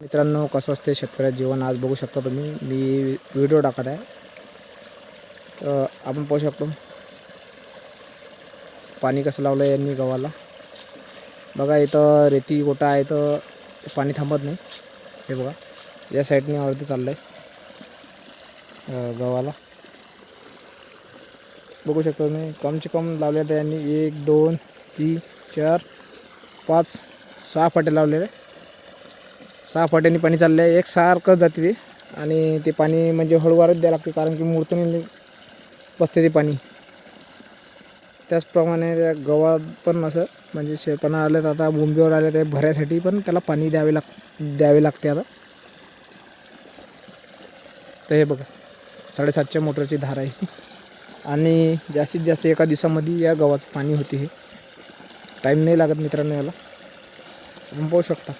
मित्रांनो कसं असते शेतकऱ्याचं जीवन आज बघू शकता तुम्ही. मी व्हिडिओ टाकत आहे. तर आपण पाहू शकतो. पाणी कसं लावलं आहे यांनी गव्हाला. बघा इथं रेती गोटा आहे तर पाणी थांबत नाही. हे बघा या साईडने वरती चाललं आहे गव्हाला. बघू शकतो तुम्ही कमचे कम लावले आहेत यांनी. एक दोन तीन चार पाच सहा फाटे लावलेले. आहे. सहा फाट्याने पाणी चाललं आहे एक सारखं जाते ते. आणि ते पाणी म्हणजे हळूवारच द्यावं लागते कारण की मूर्तने बसते ते पाणी. त्याचप्रमाणे त्या गव्हात पण असं म्हणजे शेताना आलं तर आता बोंबीवर आले ते भरायसाठी पण त्याला पाणी द्यावे लाग द्यावे लागते आता. तर हे बघा साडेसातच्या मोटरची धार आहे. आणि जास्तीत जास्त एका दिवसामध्ये या गव्हाचं पाणी होते हे. टाईम नाही लागत मित्रांनो याला. पाहू शकता.